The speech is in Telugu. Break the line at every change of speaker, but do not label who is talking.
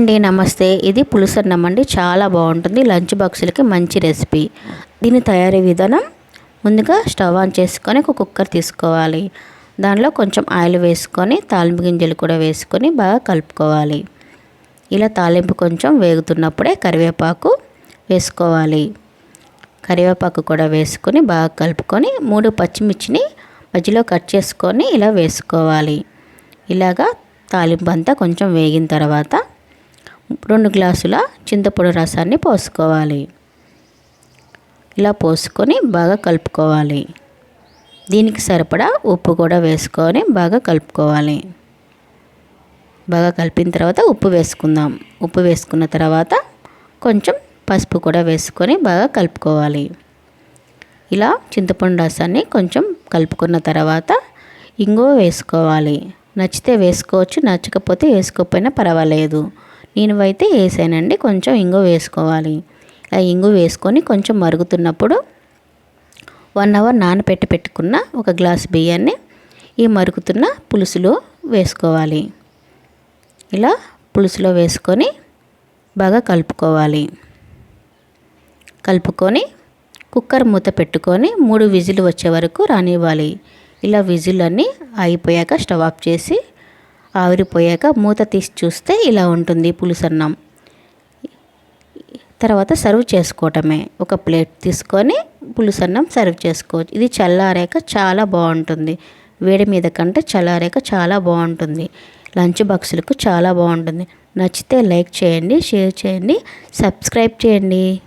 అండి నమస్తే. ఇది పులుసన్నం అండి. చాలా బాగుంటుంది. లంచ్ బాక్సులకి మంచి రెసిపీ. దీని తయారీ విధానం ముందుగా స్టవ్ ఆన్ చేసుకొని ఒక కుక్కర్ తీసుకోవాలి. దానిలో కొంచెం ఆయిల్ వేసుకొని తాలింపు గింజలు కూడా వేసుకొని బాగా కలుపుకోవాలి. ఇలా తాలింపు కొంచెం వేగుతున్నప్పుడే కరివేపాకు వేసుకోవాలి. కరివేపాకు కూడా వేసుకొని బాగా కలుపుకొని మూడు పచ్చిమిర్చిని మధ్యలో కట్ చేసుకొని ఇలా వేసుకోవాలి. ఇలాగా తాలింపు అంతా కొంచెం వేగిన తర్వాత రెండు గ్లాసుల చింతపొడి రసాన్ని పోసుకోవాలి. ఇలా పోసుకొని బాగా కలుపుకోవాలి. దీనికి సరిపడా ఉప్పు కూడా వేసుకొని బాగా కలుపుకోవాలి. బాగా కలిపిన తర్వాత ఉప్పు వేసుకుందాం. ఉప్పు వేసుకున్న తర్వాత కొంచెం పసుపు కూడా వేసుకొని బాగా కలుపుకోవాలి. ఇలా చింతపండు రసాన్ని కొంచెం కలుపుకున్న తర్వాత ఇంగువ వేసుకోవాలి. నచ్చితే వేసుకోవచ్చు నచ్చకపోతే వేసుకోకపోయినా పర్వాలేదు. నేను అయితే వేసానండి కొంచెం ఇంగు వేసుకోవాలి. ఆ ఇంగు వేసుకొని కొంచెం మరుగుతున్నప్పుడు వన్ అవర్ నానపెట్టి పెట్టుకున్న ఒక గ్లాస్ బియ్యాన్ని ఈ మరుగుతున్న పులుసులో వేసుకోవాలి. ఇలా పులుసులో వేసుకొని బాగా కలుపుకోవాలి. కలుపుకొని కుక్కర్ మూత పెట్టుకొని మూడు విజిల్ వచ్చే వరకు రానివ్వాలి. ఇలా విజిల్ అన్నీ అయిపోయాక స్టవ్ ఆఫ్ చేసి ఆవిరిపోయాక మూత తీసి చూస్తే ఇలా ఉంటుంది పులుసన్నం. తర్వాత సర్వ్ చేసుకోవటమే. ఒక ప్లేట్ తీసుకొని పులుసన్నం సర్వ్ చేసుకోవచ్చు. ఇది చల్లారాక చాలా బాగుంటుంది. వేడి మీద కంటే చల్లారాక చాలా బాగుంటుంది. లంచ్ బాక్సులకు చాలా బాగుంటుంది. నచ్చితే లైక్ చేయండి షేర్ చేయండి సబ్స్క్రైబ్ చేయండి.